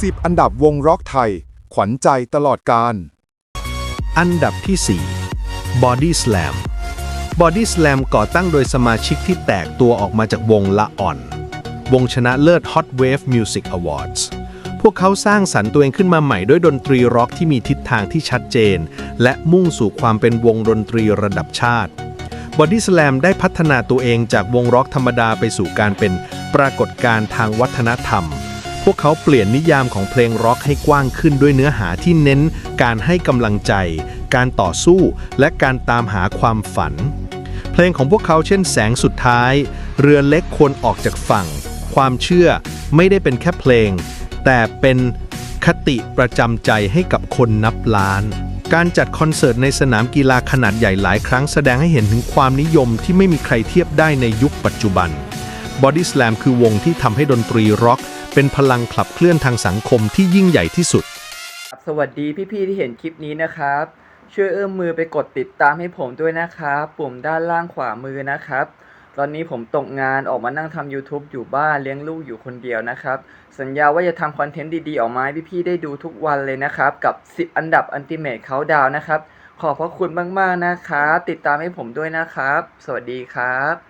10 อันดับวงร็อกไทย ขวัญใจตลอดการ อันดับที่ 4 Body Slam Body Slam ก่อตั้งโดยสมาชิกที่แตกตัวออกมาจากวงละอ่อน วงชนะเลิศ Hot Wave Music Awards พวกเขาสร้างสรรค์ตัวเองขึ้นมาใหม่ด้วยดนตรีร็อกที่มีทิศทางที่ชัดเจน และมุ่งสู่ความเป็นวงดนตรีระดับชาติ Body Slam ได้พัฒนาตัวเองจากวงร็อกธรรมดาไปสู่การเป็นปรากฏการณ์ทางวัฒนธรรม พวกเขาเปลี่ยนนิยามของเพลงร็อกให้กว้างขึ้นด้วยเนื้อหาที่เน้น การให้กำลังใจ การต่อสู้ และการตามหาความฝัน เพลงของพวกเขาเช่นแสงสุดท้าย เรือเล็กควรออกจากฝั่ง ความเชื่อไม่ได้เป็นแค่เพลง แต่เป็นคติประจำใจให้กับคนนับล้านการจัดคอนเสิร์ตในสนามกีฬาขนาดใหญ่หลายครั้งแสดงให้เห็นถึงความนิยมที่ไม่มีใครเทียบได้ในยุคปัจจุบัน Body Slam คือวงที่ทำให้ดนตรีร็อก เป็นพลังขับเคลื่อนทางสังคมที่ยิ่งใหญ่ที่สุด สวัสดีพี่ๆที่เห็นคลิปนี้นะครับ ช่วยเอื้อมมือไปกดติดตามให้ผมด้วยนะครับปุ่มด้านล่างขวามือนะครับ ตอนนี้ผมตกงานออกมานั่งทำ YouTube อยู่บ้านเลี้ยงลูกอยู่คนเดียวนะครับ สัญญาว่าจะทำคอนเทนต์ดีๆ ออกมาให้พี่ๆได้ดูทุกวันเลยนะครับ กับ 10 อันดับ Ultimate Countdown นะครับ ขอบพระคุณมากๆนะครับติดตามให้ผมด้วยนะครับ สวัสดีครับ